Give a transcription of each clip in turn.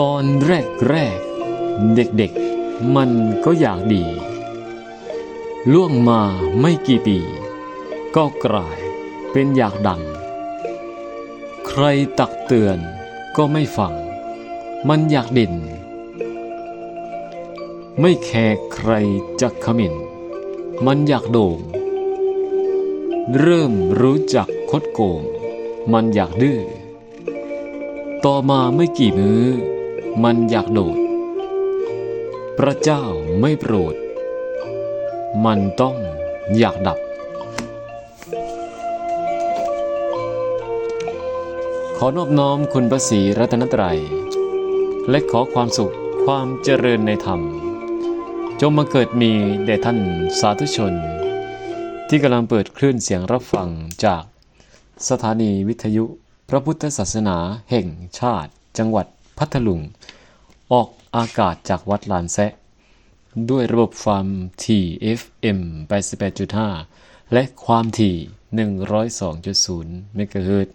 ตอนแรกแรกๆเด็กๆ มันก็อยากดี ล่วงมาไม่กี่ปี ก็กลายเป็นอยากดัง ใครตักเตือนก็ไม่ฟัง มันอยากด่น ไม่แคร์ใครจะขมินมันอยากโด่ง เริ่มรู้จักคดโกง มันอยากดื้อต่อมาไม่กี่มือ้อ มันอยากโดด พระเจ้าไม่โปรด มันต้องอยากดับ ขอนอบน้อมคุณพระศรีรัตนตรัย และขอความสุขความเจริญในธรรม จงมาเกิดมีแด่ท่านสาธุชน ที่กำลังเปิดคลื่นเสียงรับฟังจากสถานีวิทยุพระพุทธศาสนาแห่งชาติจังหวัด พัทลุง ออกอากาศจากวัดลานแซะ ด้วยระบบความถี่ FM 88.5 และความถี่ 102.0 เมกะเฮิรต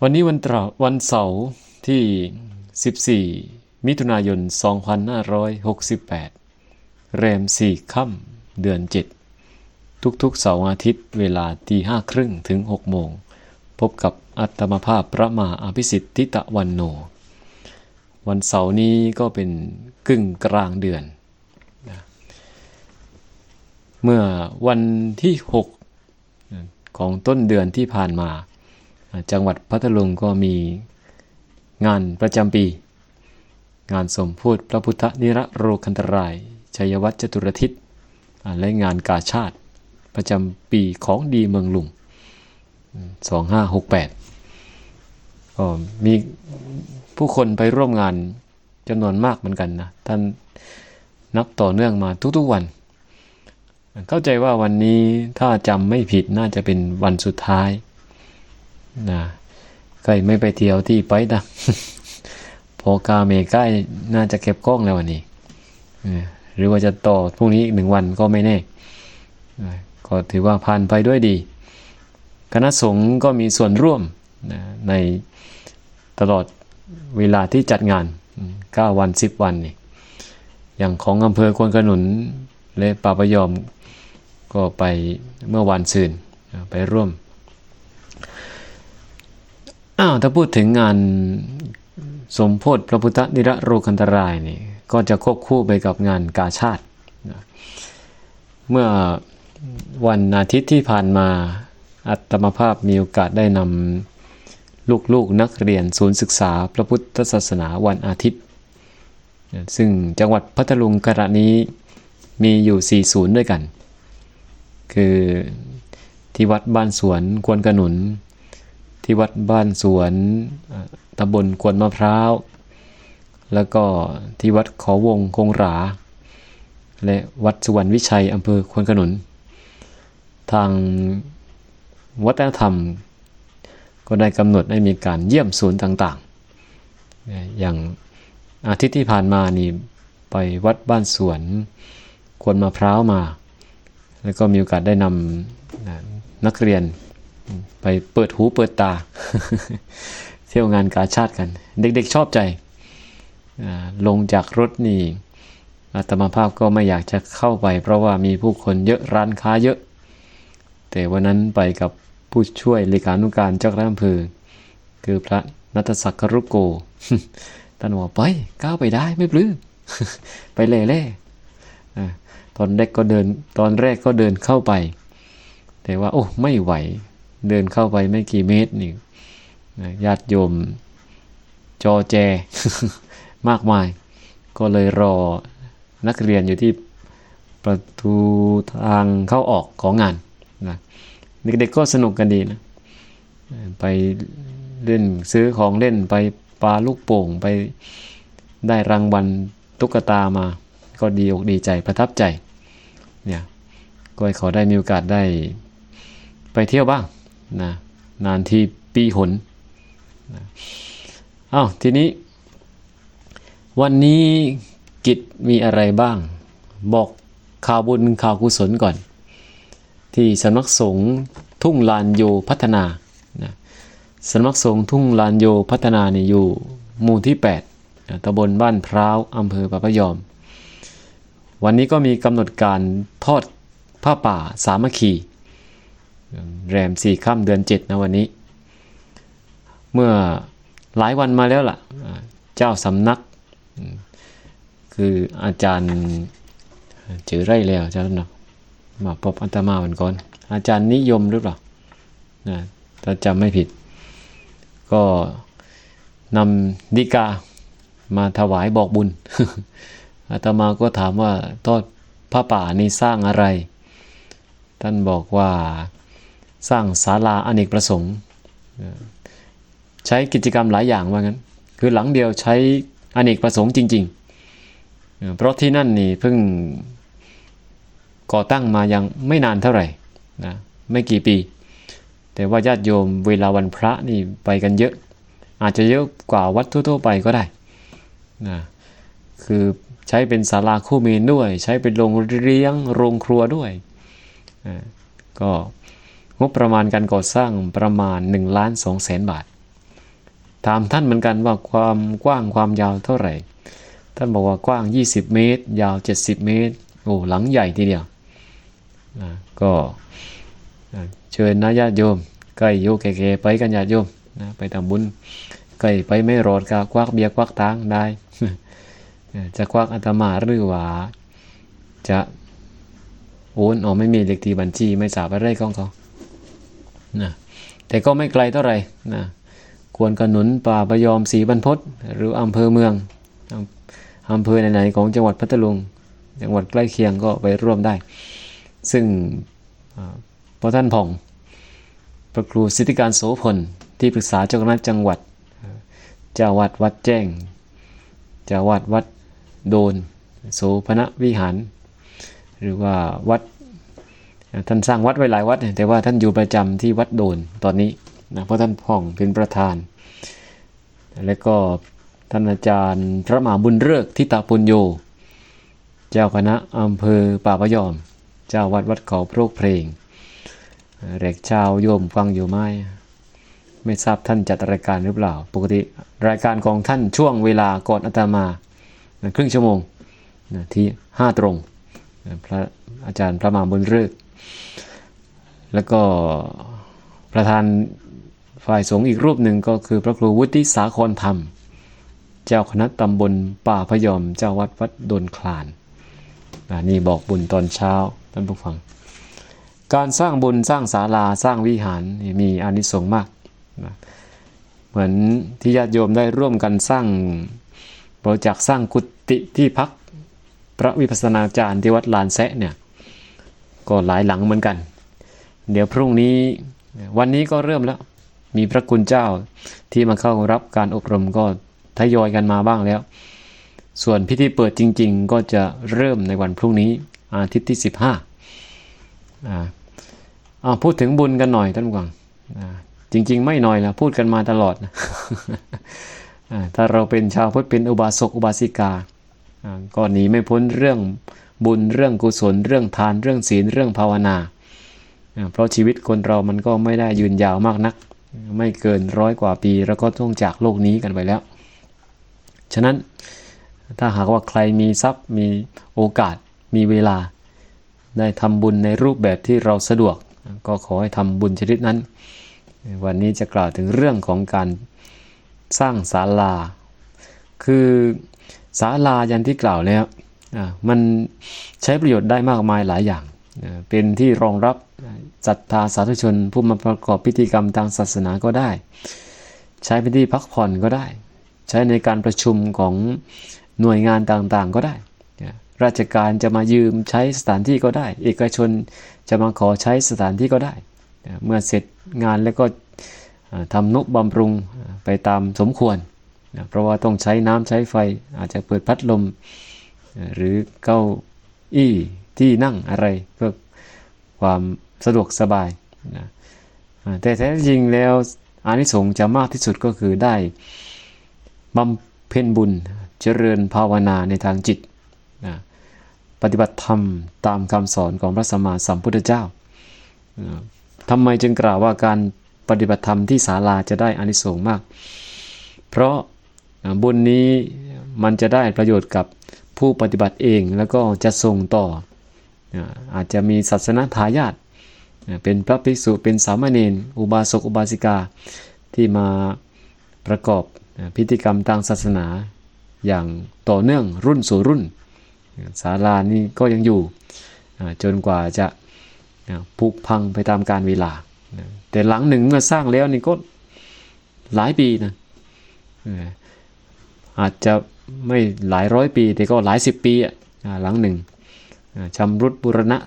วันนี้วันตราวันเสาร์ที่ 14 มิถุนายน 2568 แรม 4 ค่ำเดือน 7 ทุกๆเสาร์อาทิตย์เวลาตีห้าครึ่งถึง 6 โมง พบกับอัตมภาพพระมหาอภิสิทธิตะวันโน วันเสาร์นี้ก็เป็นกึ่งกลางเดือนนะเมื่อวันที่ 6 ของต้นเดือนที่ผ่านมา จังหวัดพัทลุงก็มีงานประจำปี งานสมพูดพระพุทธนิรโรคันตราย ชัยวัฒน์จตุรทิศและงานกาชาติประจำปีของดีเมืองลุง 2568ก็มีผู้คนไปร่วมงานจำนวนมากเหมือนกันนะ ท่านนับต่อเนื่องมาทุกๆวัน เข้าใจว่าวันนี้ถ้าจำไม่ผิดน่าจะเป็นวันสุดท้ายนะใครไม่ไปเที่ยวที่ไปนะพอกาเมใกล้น่าจะเก็บกล้องแล้ววันนี้หรือว่าจะต่อพรุ่งนี้อีกหนึ่งวันก็ไม่แน่ก็ถือว่าผ่านไปด้วยดี คณะสงฆ์ก็มีส่วนร่วมนะในตลอดเวลาที่จัดงาน 9 วัน 10 วันนี่อย่างของอำเภอควนขนุนและป่าพยอมก็ไปเมื่อวันซืนไปร่วมอ้าวถ้าพูดถึงงานสมโพธิพระพุทธนิรโรคันตรายนี่ก็จะควบคู่ไปกับงานกาชาตินะเมื่อวันอาทิตย์ที่ผ่านมา อัตมภาพมีโอกาสได้นำลูกๆนักเรียนศูนย์ศึกษาพระพุทธศาสนาวันอาทิตย์ ซึ่งจังหวัดพัทลุงขณะนี้มีอยู่ 4 ศูนย์ด้วยกัน คือที่วัดบ้านสวนควนขนุน ที่วัดบ้านสวนตำบลควนมะพร้าว แล้วก็ที่วัดขอวงคงหรา และวัดสุวรรณวิชัยอำเภอควนขนุน ทาง วัฒนธรรม ก็ได้กำหนดให้มีการเยี่ยมศูนย์ต่างๆ อย่างอาทิตย์ที่ผ่านมานี่ไปวัดบ้านสวนควนมะพร้าวมา แล้วก็มีโอกาสได้นำนะนักเรียนไปเปิดหูเปิดตา เที่ยวงานกาชาติกัน เด็กๆชอบใจ ลงจากรถนี่อาตมาภาพก็ไม่อยากจะเข้าไป เพราะว่ามีผู้คนเยอะร้านค้าเยอะ แต่วันนั้นไปกับผู้ช่วยเลขานุการเจ้าคณะอำเภอคือพระนัตศักดิ์ครุโกท่านบอกไปก้าวไปได้ไม่ปลื้มไปเล่เล่ตอนแรกก็เดินตอนแรกก็เดินเข้าไป แต่ว่า โอ้ไม่ไหว เดินเข้าไปไม่กี่เมตรนี่ญาติโยมจอแจ มากมาย ก็เลยรอนักเรียนอยู่ที่ประตูทางเข้าออกของงาน เด็กๆก็สนุกกันดีนะไปเล่นซื้อของเล่นไปปาลูกโป่งไปได้รางวัลตุ๊กตามา ก็ดีอกดีใจประทับใจเนี่ยก็ให้เขาได้มีโอกาสได้ไปเที่ยวบ้างนะนานที่ปีหนนะอ้าวทีนี้ วันนี้กิจมีอะไรบ้าง บอกข่าวบุญข่าวกุศลก่อน ที่สำนักสงฆ์ทุ่งลานโยพัฒนานะสำนักสงฆ์ทุ่งลานโยพัฒนาเนี่ยอยู่หมู่ที่8นะตำบลบ้านพร้าวอำเภอปะพยอม วันนี้ก็มีกำหนดการทอดผ้าป่าสามัคคีแรมสี่ค่ำเดือนเจ็ดนะวันนี้ เมื่อหลายวันมาแล้วล่ะ เจ้าสำนัก คืออาจารย์จือไรแล้วเจ้าสำนัก มาพบอัตมาวันก่อน อาจารย์นิยมหรือเปล่านะถ้าจำไม่ผิด ก็นำดีกามาถวายบอกบุญ อาตมาก็ถามว่าทอดผ้าป่านี่สร้างอะไร ท่านบอกว่าสร้างศาลาอเนกประสงค์ ใช้กิจกรรมหลายอย่างว่างั้น คือหลังเดียวใช้อเนกประสงค์จริง ๆ เพราะที่นั่นนี่เพิ่ง ก่อตั้งมายังไม่นานเท่าไหร่นะไม่กี่ปี แต่ว่าญาติโยมเวลาวันพระนี่ไปกันเยอะ อาจจะเยอะกว่าวัดทั่วๆไปก็ได้นะคือใช้เป็นศาลาคู่เมนด้วย ใช้เป็นโรงเลี้ยงโรงครัวด้วยอ่าก็งบประมาณการก่อสร้างประมาณ1ล้าน2แสนบาท ถามท่านเหมือนกันว่าความกว้างความยาวเท่าไหร่ ท่านบอกว่ากว้าง 20 เมตร ยาว 70 เมตร โอ้หลังใหญ่ทีเดียว นะก็เชิญนะญาติโยมใกล้โยแก่ๆไปกันญาติโยมนะไปทำบุญใกล้ไปไม่รอดก็ควักเบียร์ควักตังได้จะควักอาตมาหรือว่าจะโอนอ๋อไม่มีเลขที่บัญชีไม่ทราบอะไรของเขานะแต่ก็ไม่ไกลเท่าไหร่นะควรขนุนป่าประยอมสีบรรพตหรืออำเภอเมืองอำเภอไหนๆของจังหวัดพัทลุง จังหวัดใกล้เคียงก็ไปร่วมได้ ซึ่งพระท่านผ่องพระครูสิทธิการโสพลที่ปรึกษาเจ้าคณะจังหวัดเจ้าวัดวัดแจ้งเจ้าวัดวัดโดน โสพณวิหาร หรือว่าวัดท่านสร้างวัดไว้หลายวัด แต่ว่าท่านอยู่ประจำที่วัดโดนตอนนี้นะเพราะท่านพ่องเป็นประธาน และก็ท่านอาจารย์พระมหาบุญเลิกทิตาปุญโย เจ้าคณะอำเภอป่าพยอม เจ้าวัดวัดเขาโพรกเพลงแรกเช้าโยมฟังอยู่ไหมไม่ทราบท่านจัดรายการหรือเปล่า ปกติรายการของท่านช่วงเวลาก่อนอาตมาครึ่งชั่วโมงที่ห้าตรงพระอาจารย์พระมหาบุญเลิกษ์แล้วก็ประธานฝ่ายสงฆ์อีกรูปหนึ่งก็คือพระครูวุฒิสาครธรรม เจ้าคณะตำบลป่าพยอมเจ้าวัดวัดดนคลานนี่บอกบุญตอนเช้า ท่านผู้ฟัง การสร้างบุญสร้างศาลาสร้างวิหารมีอานิสงส์มากนะเหมือนที่ญาติโยมได้ร่วมกันสร้างบริจาคสร้างกุฏิที่พักพระวิปัสสนาจารย์ที่วัดลานแซะเนี่ยก็หลายหลังเหมือนกัน เดี๋ยวพรุ่งนี้วันนี้ก็เริ่มแล้ว มีพระคุณเจ้าที่มาเข้ารับการอบรมก็ทยอยกันมาบ้างแล้ว ส่วนพิธีเปิดจริง ๆ ก็จะเริ่มในวันพรุ่งนี้ อาทิตย์ที่ 15อ่าอ่าพูดถึงบุญกันหน่อยท่านผู้ฟังจริง ๆ ไม่หน่อยละพูดกันมาตลอดนะถ้าเราเป็นชาวพุทธเป็นอุบาสกอุบาสิกาก็หนีไม่พ้นเรื่องบุญเรื่องกุศล เรื่องทานเรื่องศีลเรื่องภาวนา เพราะชีวิตคนเรามันก็ไม่ได้ยืนยาวมากนัก ไม่เกินร้อยกว่าปีแล้วก็ต้องจากโลกนี้กันไปแล้ว ฉะนั้นถ้าหากว่าใครมีทรัพย์มีโอกาส มีเวลา ได้ทำบุญในรูปแบบที่เราสะดวก ก็ขอให้ทำบุญชนิดนั้น วันนี้จะกล่าวถึงเรื่องของการสร้างศาลา คือศาลายันที่กล่าวแล้วอะมันใช้ประโยชน์ได้มากมายหลายอย่าง เป็นที่รองรับศรัทธาสาธุชน ผู้มาประกอบพิธีกรรมทางศาสนาก็ได้ ใช้เป็นที่พักผ่อนก็ได้ ใช้ในการประชุมของหน่วยงานต่างๆก็ได้ ราชการจะมายืมใช้สถานที่ก็ได้ เอกชนจะมาขอใช้สถานที่ก็ได้ เมื่อเสร็จงานแล้วก็ทำนุบำรุงไปตามสมควรเพราะว่าต้องใช้น้ำใช้ไฟอาจจะเปิดพัดลม หรือเก้าอี้ที่นั่งอะไรเพื่อความสะดวกสบายนะแต่แท้จริงแล้วอานิสงส์จะมากที่สุดก็คือได้บำเพ็ญบุญเจริญภาวนาในทางจิต ปฏิบัติธรรมตามคำสอนของพระสัมมาสัมพุทธเจ้านะทำไมจึงกล่าวว่าการปฏิบัติธรรมที่ศาลาจะได้อานิสงส์มาก เพราะบุญนี้มันจะได้ประโยชน์กับผู้ปฏิบัติเองแล้วก็จะส่งต่อ อาจจะมีศาสนทายาทเป็นพระภิกษุเป็นสามเณรอุบาสกอุบาสิกาที่มาประกอบพิธีกรรมทางศาสนาอย่างต่อเนื่องรุ่นสู่รุ่น ศาลานี้ก็ยังอยู่จนกว่าจะผุพังไปตามกาลเวลา แต่หลังหนึ่งเมื่อสร้างแล้วนี่ก็หลายปีนะอาจจะไม่หลายร้อยปี แต่ก็หลายสิบปีอะหลังหนึ่งชำรุดบุรณะ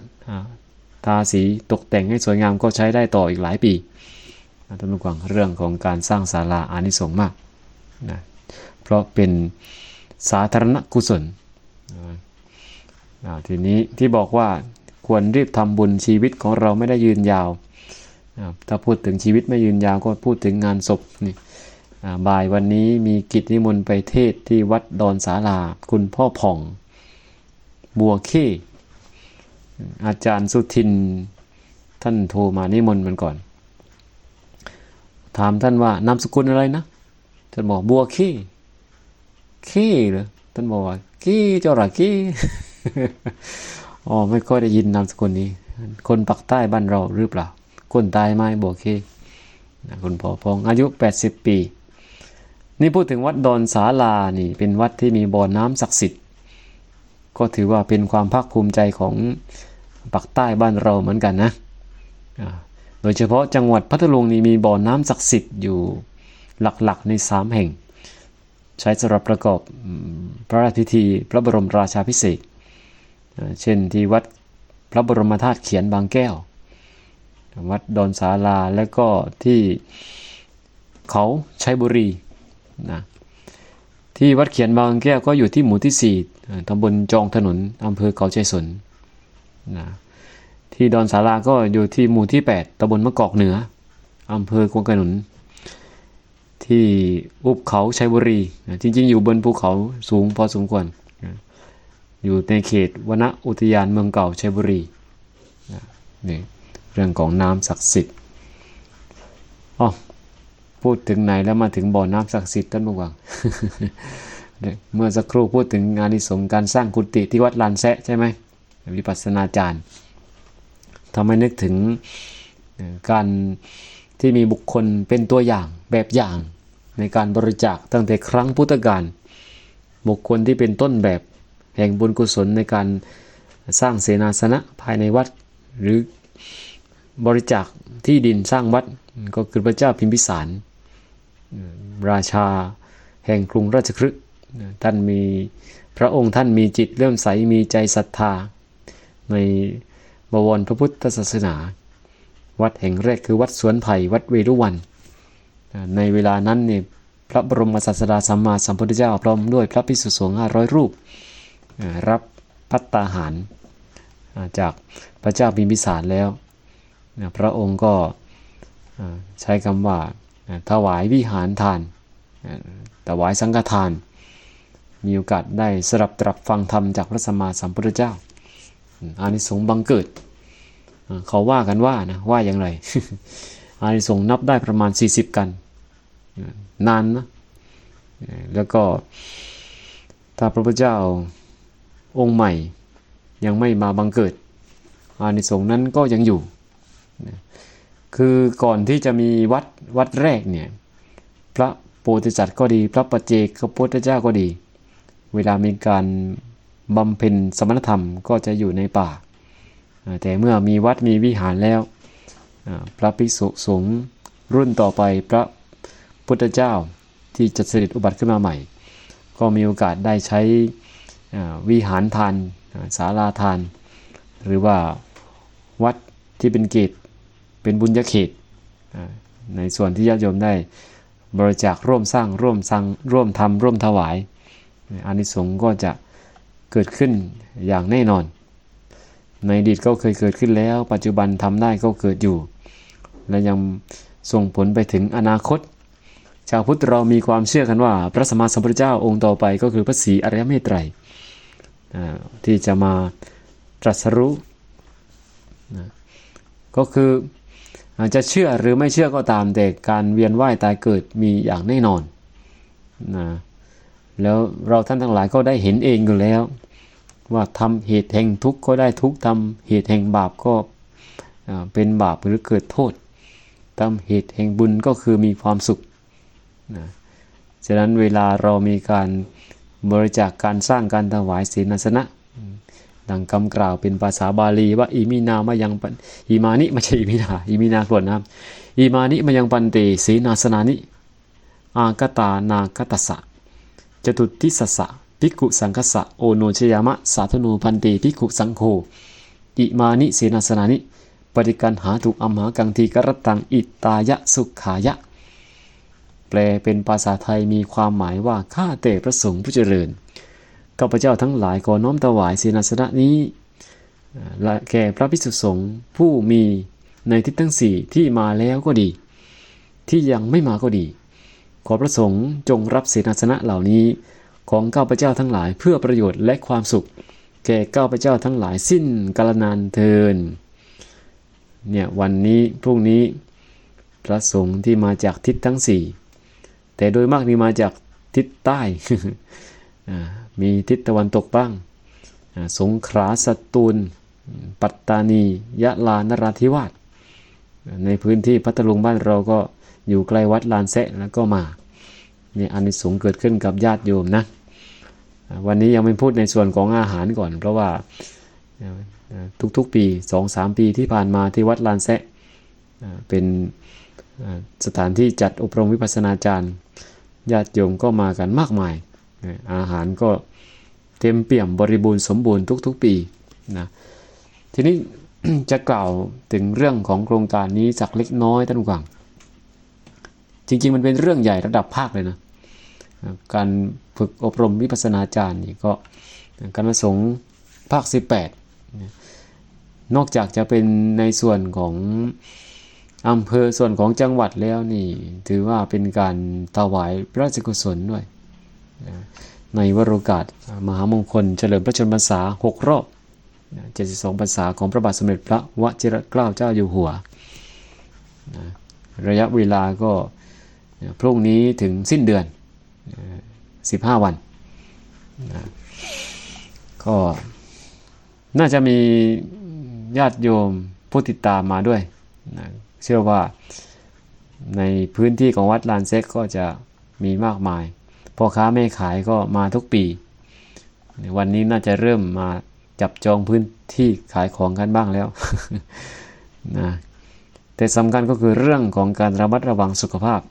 ทาสีตกแต่งให้สวยงามก็ใช้ได้ต่ออีกหลายปีท่านผู้ฟังเรื่องของการสร้างศาลาอานิสงส์มากนะเพราะเป็นสาธารณกุศล ทีนี้ที่บอกว่าควรรีบทำบุญชีวิตของเราไม่ได้ยืนยาวถ้าพูดถึงชีวิตไม่ยืนยาวก็พูดถึงงานศพนี่บ่ายวันนี้มีกิจนิมนต์ไปเทศที่วัดดอนสาลาคุณพ่อผ่อง บัวเข้อาจารย์สุทินท่านโทรมานิมนต์มันก่อน ถามท่านว่านามสกุลอะไรนะท่านบอกบัวเข้เข้เหรอท่านบอกว่าขี้เจ้าหระขี้ อ๋อไม่ค่อยได้ยินนามสกุลนี้ คนปักใต้บ้านเราหรือเปล่า คนตายไหมบัวเข้นะคุณพ่อพองอายุ 80 ปี นี่พูดถึงวัดดอนสาลานี่ เป็นวัดที่มีบ่อน้ำศักดิ์สิทธิ์ ก็ถือว่าเป็นความภาคภูมิใจของปักใต้บ้านเราเหมือนกันนะ โดยเฉพาะจังหวัดพัทลุงนี่มีบ่อน้ำศักดิ์สิทธิ์อยู่หลักๆในสามแห่ง ใช้สำหรับประกอบพระราชพิธีพระบรมราชาพิเศษก เช่นที่วัดพระบรมธาตุเขียนบางแก้ว วัดดอนสาลาและก็ที่เขาชัยบุรีนะที่วัดเขียนบางแก้วก็อยู่ที่หมู่ที่4อ่าตำบลจองถนนอำเภอเขาใจสนนะที่ดอนสาลาก็อยู่ที่หมู่ที่ 8ตำบลมะกอกเหนืออำเภอกวงกระหนุน ที่อุบเขาชัยบุรีนะจริงๆ อยู่บนภูเขาสูงพอสมควร อยู่ในเขตวนอุทยานเมืองเก่าชัยบุรีนี่เรื่องของน้ำศักดิ์สิทธิ์อ๋อพูดถึงไหนแล้วมาถึงบ่อน้ำศักดิ์สิทธิ์ท่านผู้ฟังเมื่อสักครู่พูดถึงงานนิสงการสร้างกุฏิที่วัดลานแซะใช่ไหมวิปัสสนาจารย์ทำให้นึกถึงการที่มีบุคคลเป็นตัวอย่างแบบอย่างในการบริจาคตั้งแต่ครั้งพุทธกาลบุคคลที่เป็นต้นแบบ แห่งบุญกุศลในการสร้างเสนาสนะภายในวัด หรือบริจาคที่ดินสร้างวัดก็คือพระเจ้าพิมพิสาร ราชาแห่งกรุงราชคฤห์ท่านมีพระองค์ท่านมีจิตเลื่อมใสมีใจศรัทธา ในบวรพระพุทธศาสนา วัดแห่งแรกคือวัดสวนไผ่วัดเวรุวัน ในเวลานั้นเนี่ยพระบรมศาสดาสัมมาสัมพุทธเจ้าพร้อมด้วยพระภิกษุสงฆ์ห้าร้อยรูป รับพัตตาหารจากพระเจ้าพิมพิสารแล้ว พระองค์ก็ใช้คำว่าถวายวิหารทานถวายสังฆทาน มีโอกาสได้สรับตรับฟังธรรมจากพระสัมมาสัมพุทธเจ้าอานิสงส์บังเกิด เขาว่ากันว่านะว่าอย่างไร อานิสงส์นับได้ประมาณ 40 กัน นานนะ แล้วก็ถ้าพระพุทธเจ้า องค์ใหม่ยังไม่มาบังเกิด อานิสงส์นั้นก็ยังอยู่คือก่อนที่จะมีวัดวัดแรกเนี่ยพระโพธิสัตว์ก็ดี พระปัจเจกพระพุทธเจ้าก็ดี เวลามีการบำเพ็ญสมณธรรมก็จะอยู่ในป่า แต่เมื่อมีวัดมีวิหารแล้ว พระภิกษุสงฆ์รุ่นต่อไปพระพุทธเจ้าที่จะเสด็จอุบัติขึ้นมาใหม่ ก็มีโอกาสได้ใช้ วิหารทานศาลาทาน หรือว่าวัดที่เป็นเกตเป็นบุญญาเขต ในส่วนที่ญาติโยมได้บริจาคร่วมสร้างร่วมสร้างร่วมทำร่วมถวายอานิสงส์ก็จะเกิดขึ้นอย่างแน่นอน ในอดีตก็เคยเกิดขึ้นแล้ว ปัจจุบันทำได้ก็เกิดอยู่ และยังส่งผลไปถึงอนาคต ชาวพุทธเรามีความเชื่อกันว่า พระสัมมาสัมพุทธเจ้าองค์ต่อไปก็คือพระศรีอริยเมตไตร ที่จะมาตรัสรู้นะก็คืออาจจะเชื่อหรือไม่เชื่อก็ตามแต่การเวียนว่ายตายเกิดมีอย่างแน่นอนนะแล้วเราท่านทั้งหลายก็ได้เห็นเองอยู่แล้ว ว่าทำเหตุแห่งทุกข์ก็ได้ทุกข์ทำเหตุแห่งบาปก็เป็นบาปหรือเกิดโทษทำเหตุแห่งบุญก็คือมีความสุขนะฉะนั้นเวลาเรามีการ บริจาคการสร้างการถวายศีลสนะดังคำกล่าวเป็นภาษาบาลีว่าอิมินามายังปันอิมานิไม่ใช่อิมินาอิมินากรวดน้ำอิมานิมายังปันเตสีนาสนานิ อากตานากตสะจตุติสสะภิกขุสังคสะโอโนชยามะสาธนูพันเตภิกขุสังโฆอิมานิเสนาสนานิ ปฏิกันหาตุอัมหากังทีกรตังอิตายะสุขายะ ลเป็นภาษาไทยมีความหมายว่าข้าแต่พระสงฆ์ผู้เจริญข้าพเจ้าทั้งหลายขอน้อมถวายเสนาสนะนี้และแก่พระภิกษุสงฆ์ผู้มีในทิศทั้งสี่ที่มาแล้วก็ดี ที่ยังไม่มาก็ดี ขอพระสงฆ์จงรับเสนาสนะเหล่านี้ ของข้าพเจ้าทั้งหลายเพื่อประโยชน์และความสุข แก่ข้าพเจ้าทั้งหลายสิ้นกาลนานเทินเนี่ยวันนี้พรุ่งนี้พระสงฆ์ที่มาจากทิศทั้งสี่ แต่โดยมากนี่มาจากทิศใต้ มีทิศตะวันตกบ้าง สงขลาสตูล ปัตตานี ยะลานราธิวาส ในพื้นที่พัทลุงบ้านเราก็อยู่ใกล้วัดลานแซะแล้วก็มาเนี่ยอันนี้สงเกิดขึ้นกับญาติโยมนะ วันนี้ยังไม่พูดในส่วนของอาหารก่อน เพราะว่าทุกๆปีสองสามปีที่ผ่านมาที่วัดลานแซะเป็น สถานที่จัดอบรมวิปัสสนาจารย์ญาติโยมก็มากันมากมาย อาหารก็เต็มเปี่ยมบริบูรณ์สมบูรณ์ทุกๆปีนะทีนี้จะกล่าวถึงเรื่องของโครงการนี้สักเล็กน้อยท่านผู้ฟังจริงๆ มันเป็นเรื่องใหญ่ระดับภาคเลยนะการฝึกอบรมวิปัสสนาจารย์นี่ก็คณะสงฆ์ภาค 18 นอกจากจะเป็นในส่วนของ อำเภอส่วนของจังหวัดแล้วนี่ ถือว่าเป็นการถวายพระราชกุศลด้วย ในวโรกาสมหามงคลเฉลิมพระชนมพรรษา 6 รอบ 72พรรษาของพระบาทสมเด็จพระวชิรเกล้าเจ้าอยู่หัว ระยะเวลาก็พรุ่งนี้ถึงสิ้นเดือน 15 วัน ก็น่าจะมีญาติโยมผู้ติดตามมาด้วยนะ เชื่อว่าในพื้นที่ของวัดลานเซ็กก็จะมีมากมาย พ่อค้าแม่ขายก็มาทุกปี วันนี้น่าจะเริ่มมาจับจองพื้นที่ขายของกันบ้างแล้วนะแต่สำคัญก็คือเรื่องของการระมัดระวังสุขภาพ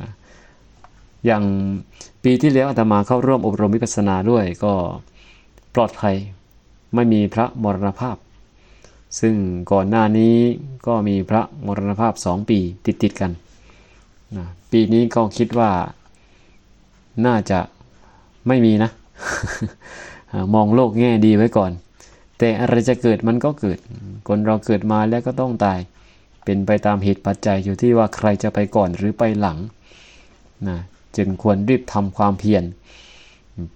นะอย่างปีที่แล้วอาตมาเข้าร่วมอบรมวิปัสสนาด้วยก็ปลอดภัย ไม่มีพระมรณภาพ ซึ่งก่อนหน้านี้ก็มีพระมรณภาพสองปีติดติดกันนะปีนี้ก็คิดว่าน่าจะไม่มีนะ มองโลกแง่ดีไว้ก่อน แต่อะไรจะเกิดมันก็เกิด คนเราเกิดมาแล้วก็ต้องตาย เป็นไปตามเหตุปัจจัยอยู่ที่ว่าใครจะไปก่อนหรือไปหลังนะจึงควรรีบทำความเพียร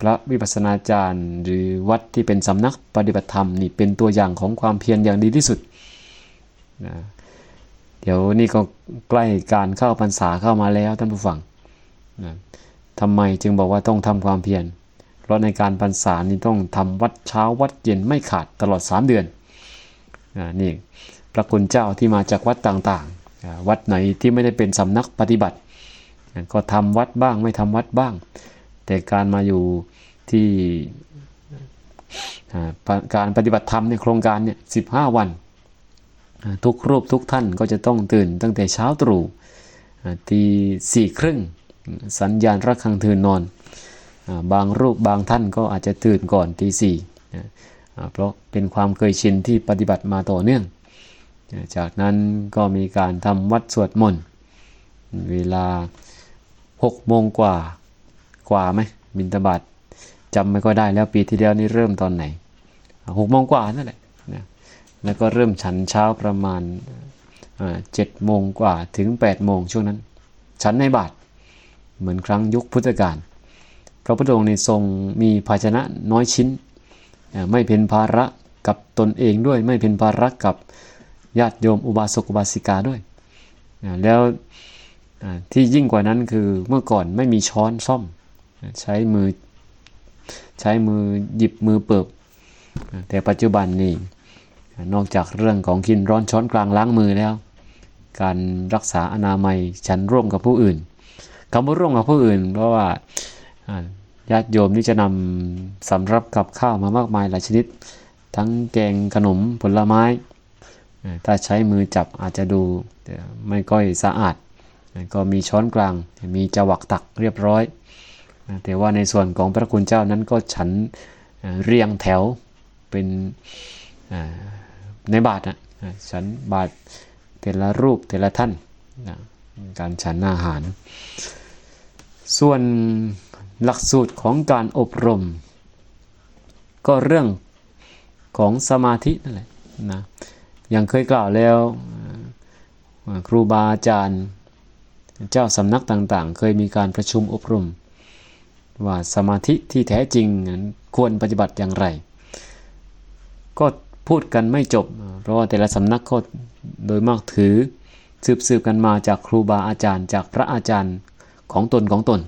พระวิปัสสนาจารย์ หรือวัดที่เป็นสำนักปฏิบัติธรรมนี่เป็นตัวอย่างของความเพียรอย่างดีที่สุดนะเดี๋ยวนี่ก็ใกล้การเข้าพรรษาเข้ามาแล้วท่านผู้ฟังนะทำไมจึงบอกว่าต้องทำความเพียร เพราะในการพรรษานี่ต้องทำวัดเช้าวัดเย็นไม่ขาดตลอด 3 เดือนอ่านี่พระคุณเจ้าที่มาจากวัดต่างๆ วัดไหนที่ไม่ได้เป็นสำนักปฏิบัติ ก็ทำวัดบ้างไม่ทำวัดบ้าง แต่การมาอยู่ที่การปฏิบัติธรรมในโครงการเนี่ยสิวัน ทุกรูปทุกท่านก็จะต้องตื่นตั้งแต่เช้าตรู่ตีสี่ครึ่งสัญญาณระฆังตื่นนอน บางรูปบางท่านก็อาจจะตื่นก่อนตีสี่เพราะเป็นความเคยชินที่ปฏิบัติมาต่อเนื่อง จากนั้นก็มีการทำวัดสวดมนต์เวลาหกโมงกว่า กว่าไหมบินตบาตจำไม่ก็ได้แล้วปีที่แล้วนี่เริ่มตอนไหนหกโมงกว่านั่นแหละนะแล้วก็เริ่มฉันเช้าประมาณเจ็ดโมงกว่าถึง8ปดโมงช่วงนั้น ฉันในบาทเหมือนครั้งยุคพุทธกาลพระพุทธองค์ในทรงมีภาชนะน้อยชิ้น ไม่เป็นภาระกับตนเองด้วย ไม่เป็นภาระกับญาติโยมอุบาสกอุบาสิกาด้วย แล้วที่ยิ่งกว่านั้นคือเมื่อก่อนไม่มีช้อนซ่อม ใช้มือใช้มือหยิบมือเปิบ แต่ปัจจุบันนี่นอกจากเรื่องของกินร้อนช้อนกลางล้างมือแล้ว การรักษาอนามัยฉันร่วมกับผู้อื่นคำว่าร่วมกับผู้อื่น เพราะว่าญาติโยมนี่จะนำสำรับกับข้าวมามากมายหลายชนิด ทั้งแกงขนมผลไม้ ถ้าใช้มือจับอาจจะดูไม่ค่อยสะอาด ก็มีช้อนกลางมีจวักตักเรียบร้อย แต่ว่าในส่วนของพระคุณเจ้านั้นก็ฉันเรียงแถวเป็นในบาทนะฉันบาทแต่ละรูปแต่ละท่านนะการฉันอาหาร ส่วนหลักสูตรของการอบรม ก็เรื่องของสมาธินั่นแหละนะอย่างเคยกล่าวแล้วครูบาอาจารย์ เจ้าสำนักต่างๆ เคยมีการประชุมอบรม ว่าสมาธิที่แท้จริงนั้นควรปฏิบัติอย่างไร ก็พูดกันไม่จบ เพราะว่าแต่ละสำนักก็โดยมากถือสืบสืบกันมาจากครูบาอาจารย์ จากพระอาจารย์ของตนของตน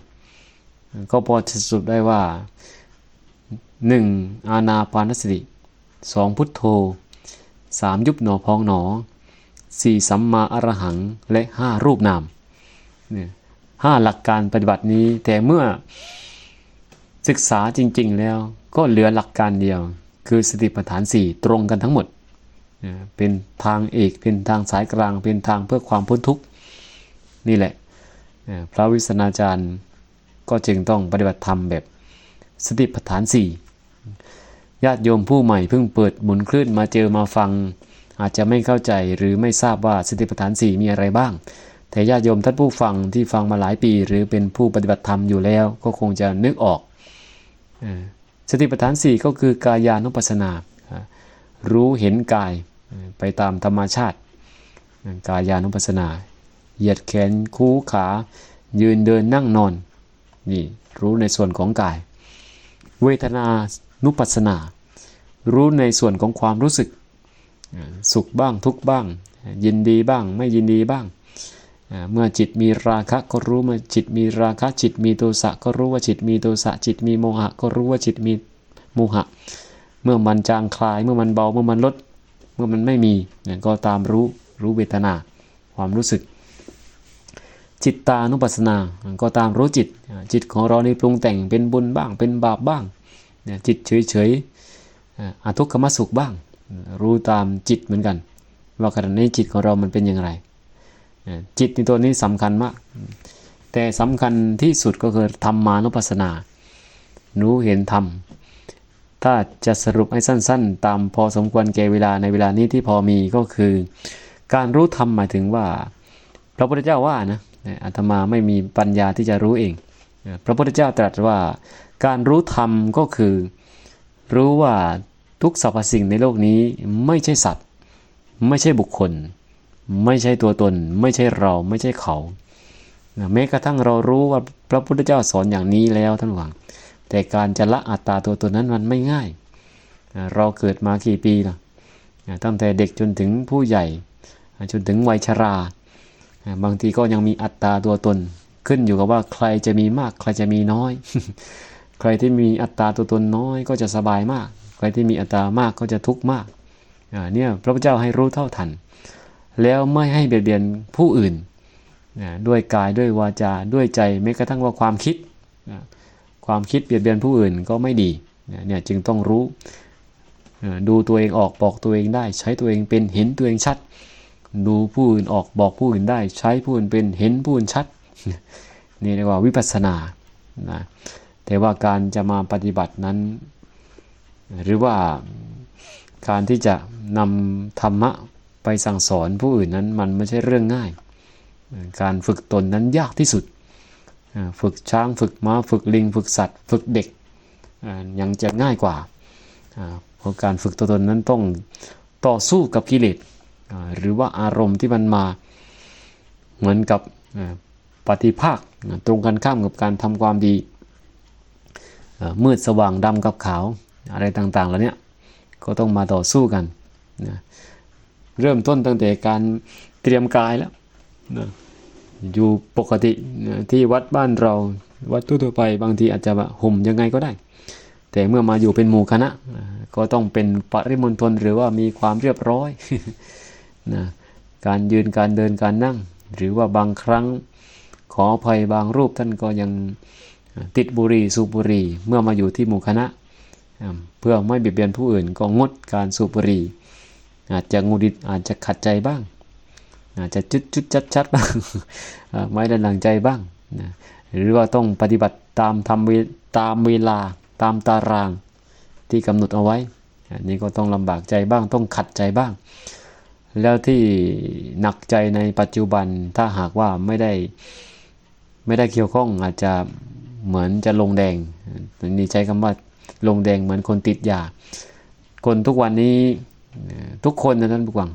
ก็พอสรุปได้ว่า 1. อาณาปานสติ 2. พุทโธ 3. ยุบหนอพองหนอ 4. สัมมาอรหังและ 5 รูปนามห้าหลักการปฏิบัตินี้แต่เมื่อ ศึกษาจริง ๆ แล้วก็เหลือหลักการเดียว คือสติปัฏฐาน 4 ตรงกันทั้งหมด เป็นทางเอกเป็นทางสายกลาง เป็นทางเพื่อความพ้นทุกข์นี่แหละพระวิษณาจารย์ก็จึงต้องปฏิบัติธรรมแบบสติปัฏฐาน 4 ญาติโยมผู้ใหม่เพิ่งเปิดหมุนคลื่นมาเจอมาฟัง อาจจะไม่เข้าใจหรือไม่ทราบว่าสติปัฏฐาน 4 มีอะไรบ้าง แต่ญาติโยมท่านผู้ฟังที่ฟังมาหลายปี หรือเป็นผู้ปฏิบัติธรรมอยู่แล้วก็คงจะนึกออก สติปัฏฐาน 4 ก็คือกายานุปัสสนา รู้เห็นกายไปตามธรรมชาติ กายานุปัสสนา เหยียดแขนคู่ขา ยืนเดินนั่งนอนนี่รู้ในส่วนของกาย เวทนานุปัสสนา รู้ในส่วนของความรู้สึก สุขบ้างทุกบ้าง ยินดีบ้างไม่ยินดีบ้าง เมื่อจิตมีราคะก็รู้เมื่อจิตมีราคะ จิตมีโทสะก็รู้ว่าจิตมีโทสะจิตมีโมหะ ก็รู้ว่าจิตมีโมหะ เมื่อมันจางคลายเมื่อมันเบาเมื่อมันลด เมื่อมันไม่มีก็ตามรู้รู้เวทนา ความรู้สึก จิตตานุปัสสนาก็ตามรู้จิต จิตของเราในปรุงแต่งเป็นบุญบ้างเป็นบาปบ้างจิตเฉยเฉยอทุกขมสุขบ้าง รู้ตามจิตเหมือนกัน ว่าขณะนี้จิตของเรามันเป็นอย่างไร จิตในตัวนี้สำคัญมาก แต่สำคัญที่สุดก็คือธรรมานุปัสสนา รู้เห็นธรรม ถ้าจะสรุปให้สั้น ๆ ตามพอสมควรแก่เวลาในเวลานี้ที่พอมีก็คือ การรู้ธรรมหมายถึงว่า พระพุทธเจ้าว่านะอาตมาไม่มีปัญญาที่จะรู้เอง พระพุทธเจ้าตรัสว่า การรู้ธรรมก็คือ รู้ว่าทุกสรรพสิ่งในโลกนี้ไม่ใช่สัตว์ ไม่ใช่บุคคล ไม่ใช่ตัวตน ไม่ใช่เราไม่ใช่เขาแม้กระทั่งเรารู้ว่าพระพุทธเจ้าสอนอย่างนี้แล้วท่านหวัง แต่การจะละอัตตาตัวตนนั้นมันไม่ง่าย เราเกิดมากี่ปีล่ะตั้งแต่เด็กจนถึงผู้ใหญ่ จนถึงวัยชรา บางทีก็ยังมีอัตตาตัวตน ขึ้นอยู่กับว่าใครจะมีมาก ใครจะมีน้อย ใครที่มีอัตราตัวตนน้อยก็จะสบายมาก ใครที่มีอัตรามากก็จะทุกข์มากเนี่ยพระพุทธเจ้าให้รู้เท่าทัน แล้วไม่ให้เบียดเบียนผู้อื่นด้วยกายด้วยวาจาด้วยใจแม้กระทั่งว่าความคิดความคิดเบียดเบียนผู้อื่นก็ไม่ดีเนี่ยจึงต้องรู้ดูตัวเองออกบอกตัวเองได้ ใช้ตัวเองเป็นเห็นตัวเองชัด ดูผู้อื่นออกบอกผู้อื่นได้ ใช้ผู้อื่นเป็นเห็นผู้อื่นชัดนี่เรียกว่าวิปัสสนานะแต่ว่าการจะมาปฏิบัตินั้น หรือว่าการที่จะนำธรรมะ ไปสั่งสอนผู้อื่นนั้นมันไม่ใช่เรื่องง่าย การฝึกตนนั้นยากที่สุด ฝึกช้างฝึกม้าฝึกลิง ฝึกสัตว์ ฝึกเด็กยังจะง่ายกว่า เพราะการฝึกตัวตนนั้นต้องต่อสู้กับกิเลสหรือว่าอารมณ์ที่มันมาเหมือนกับปฏิภาคตรงกันข้ามกับการทำความดีมืดสว่างดำกับขาวอะไรต่างๆแล้วเนี่ยก็ต้องมาต่อสู้กันนะ เริ่มต้นตั้งแต่การเตรียมกายแล้วนะอยู่ปกติที่วัดบ้านเราวัดทั่วๆไปบางทีอาจจะว่าห่มยังไงก็ได้ แต่เมื่อมาอยู่เป็นหมู่คณะอ่าก็ต้องเป็นปริมณฑลหรือว่ามีความเรียบร้อยนะการยืนการเดินการนั่ง หรือว่าบางครั้งขออภัยบางรูปท่านก็ยังติดบุหรี่สูบบุหรี่เมื่อมาอยู่ที่หมู่คณะอ่าเพื่อไม่เบียดเบียนผู้อื่นก็งดการสูบบุหรี่ อาจจะงุดิดอาจจะขัดใจบ้าง อาจจะจุดจุดชัดชัดบ้างไม่ได้หลังใจบ้างนะหรือว่าต้องปฏิบัติตามทำเวตามเวลาตามตารางที่กำหนดเอาไว้อันนี้ก็ต้องลำบากใจบ้างต้องขัดใจบ้าง แล้วที่หนักใจในปัจจุบันถ้าหากว่าไม่ได้ไม่ได้เกี่ยวข้องอาจจะเหมือนจะลงแดงนี่ใช้คำว่าลงแดงเหมือนคนติดยาคนทุกวันนี้ ทุกคนนะท่านผู้ฟัง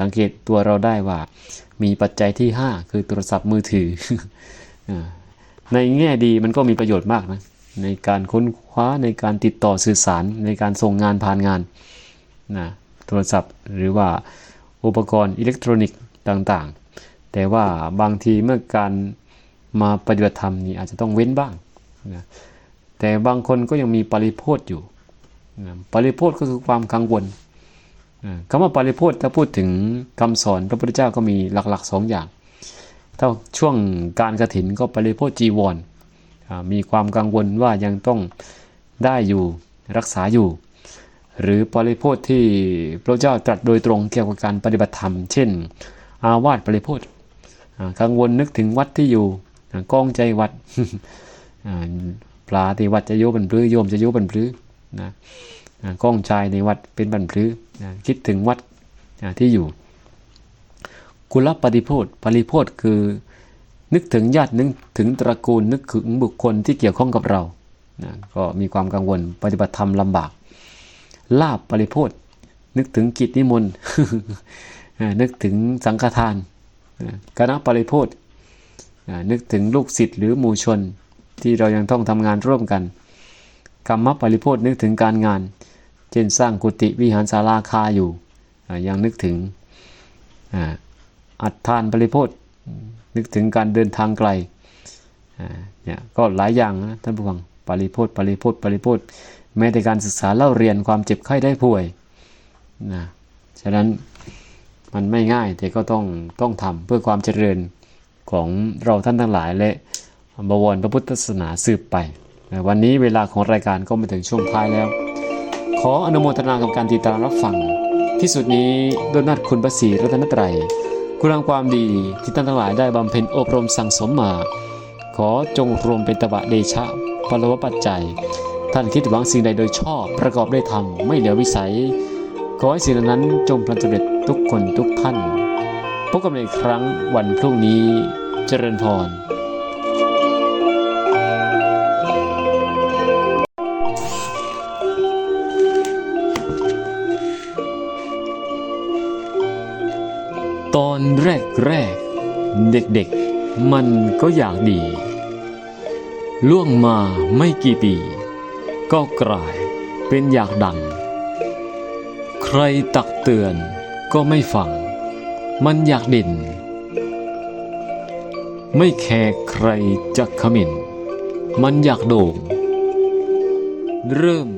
สังเกตตัวเราได้ว่า มีปัจจัยที่ 5 คือโทรศัพท์มือถือ ในแง่ดีมันก็มีประโยชน์มากนะ ในการค้นคว้าในการติดต่อสื่อสารในการส่งงานผ่านงานนะโทรศัพท์หรือว่าอุปกรณ์อิเล็กทรอนิกส์ต่างๆ แต่ว่าบางทีเมื่อการมาปฏิบัติธรรมนี่อาจจะต้องเว้นบ้างนะแต่บางคนก็ยังมีปริโภทอยู่นะปริโภทก็คือความกังวล คำว่าปริโภทถ้าพูดถึงคำสอนพระพุทธเจ้าก็มีหลักๆสองอย่าง ถ้าช่วงการกระถินก็ปริโภทจีวรอ่ามีความกังวลว่ายังต้องได้อยู่รักษาอยู่ หรือปริโภทที่พระเจ้าตรัสโดยตรงเกี่ยวกับการปฏิบัติธรรม เช่น อาวาสปริโภทอ่ากังวลนึกถึงวัดที่อยู่กองใจวัดปลาที่วัดจะโยบันปลื้อโยมจะโยบันปลื้อนะ ก้องชายในวัดเป็นบรรพลืนะคิดถึงวัดที่อยู่ กุลปฏิโพธปริโพธคือ นึกถึงญาตินึกถึงตระกูลนึกถึงบุคคลที่เกี่ยวข้องกับเรานะก็มีความกังวลปฏิบัติธรรมลำบาก ลาบปริโพธนึกถึงกิจนิมนต์นึกถึงสังฆทานคณะปริโพธอ่านึกถึงลูกศิษย์หรือหมู่ชนที่เรายังต้องทำงานร่วมกันกรรมปริโพธนึกถึงการงาน เช่นสร้างกุฏิวิหารศาลาคาอยู่ยังนึกถึงอ่าอัฏฐานปริโพธนึกถึงการเดินทางไกลเนี่ยก็หลายอย่างนะท่านผู้ฟังปริโพธปริโพธปริโพธแม้แต่การศึกษาเล่าเรียนความเจ็บไข้ได้ป่วยนะฉะนั้นมันไม่ง่ายแต่ก็ต้องต้องทำเพื่อความเจริญของเราท่านทั้งหลายและบวรพระพุทธศาสนาสืบไป วันนี้เวลาของรายการก็มาถึงช่วงท้ายแล้ว ขออนุโมทนากับการติดตามรับฟัง ที่สุดนี้ด้วยนัดคุณพระศรีรัตนตรัยคุณงามความดีที่ท่านทั้งหลายได้บำเพ็ญอบรมสั่งสมมา ขอจงรวมเป็นตบะเดชะพลวปัจจัย ท่านคิดหวังสิ่งใดโดยชอบ ประกอบได้ทำไม่เหลือวิสัย ขอให้สิ่งนั้นจงพลันสำเร็จทุกคนทุกท่านพบกันใหม่อีกครั้งวันพรุ่งนี้เจริญพร แรกแรกๆ เด็กๆ มันก็อยากดี ล่วงมาไม่กี่ปี ก็กลายเป็นอยากดัง ใครตักเตือนก็ไม่ฟัง มันอยากด่น ไม่แคร์ใครจะขมินมันอยากโด่ง เริ่ม